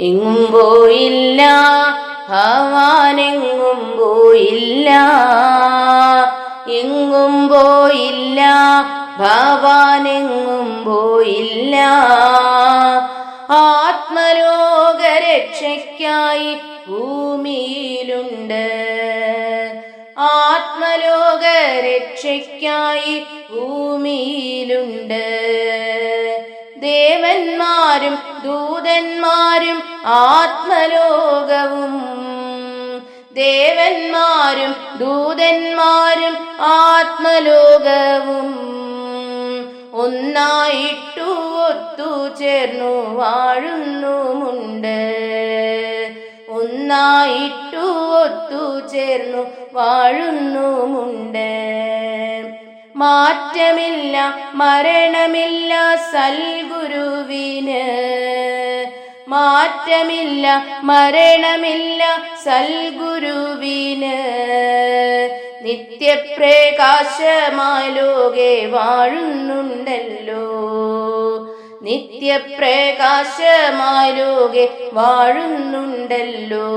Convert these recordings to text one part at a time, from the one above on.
എങ്ങും പോയില്ല ഭവാനെങ്ങും പോയില്ല എങ്ങും പോയില്ല ഭവാനെങ്ങും പോയില്ല. ആത്മലോകരക്ഷയ്ക്കായി ഭൂമിയിലുണ്ട്. ആത്മലോകരക്ഷയ്ക്കായി ഭൂമിയിലുണ്ട്. ദേവന്മാരും ദൂതന്മാരും ആത്മലോകവും. ദേവന്മാരും ദൂതന്മാരും ആത്മലോകവും. ഒന്നായിട്ടു ഒത്തു ചേർന്നു വാഴുന്നുമുണ്ട് ഒന്നായിട്ടു ഒത്തു ചേർന്നു വാഴുന്നുമുണ്ട് മാറ്റമില്ല മരണമില്ല സൽഗുരുവിന്. മാറ്റമില്ല മരണമില്ല സൽഗുരുവിന്. നിത്യപ്രകാശമായി ലോകെ വാഴുന്നുണ്ടല്ലോ. നിത്യപ്രകാശമായി ലോകെ വാഴുന്നുണ്ടല്ലോ.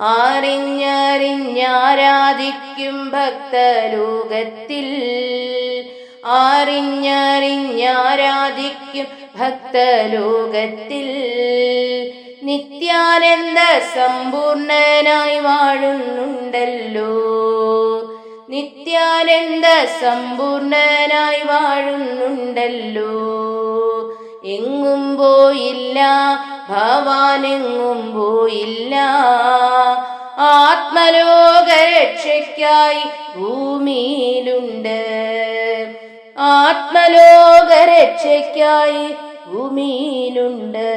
അറിഞ്ഞറിഞ്ഞാരാധിക്കും ഭക്തലോകത്തിൽ. ആറിഞ്ഞറിഞ്ഞാരാധിക്കും ഭക്തലോകത്തിൽ. നിത്യാനന്ദ സമ്പൂർണനായി വാഴുന്നുണ്ടല്ലോ. നിത്യാനന്ദ സമ്പൂർണനായി വാഴുന്നുണ്ടല്ലോ. എങ്ങും പോയില്ല ഭവാനെങ്ങും പോയില്ല. ആത്മലോകരക്ഷയ്ക്കായി ഭൂമിയിലുണ്ട്. ആത്മലോകരക്ഷയ്ക്കായി ഭൂമിയിലുണ്ട്.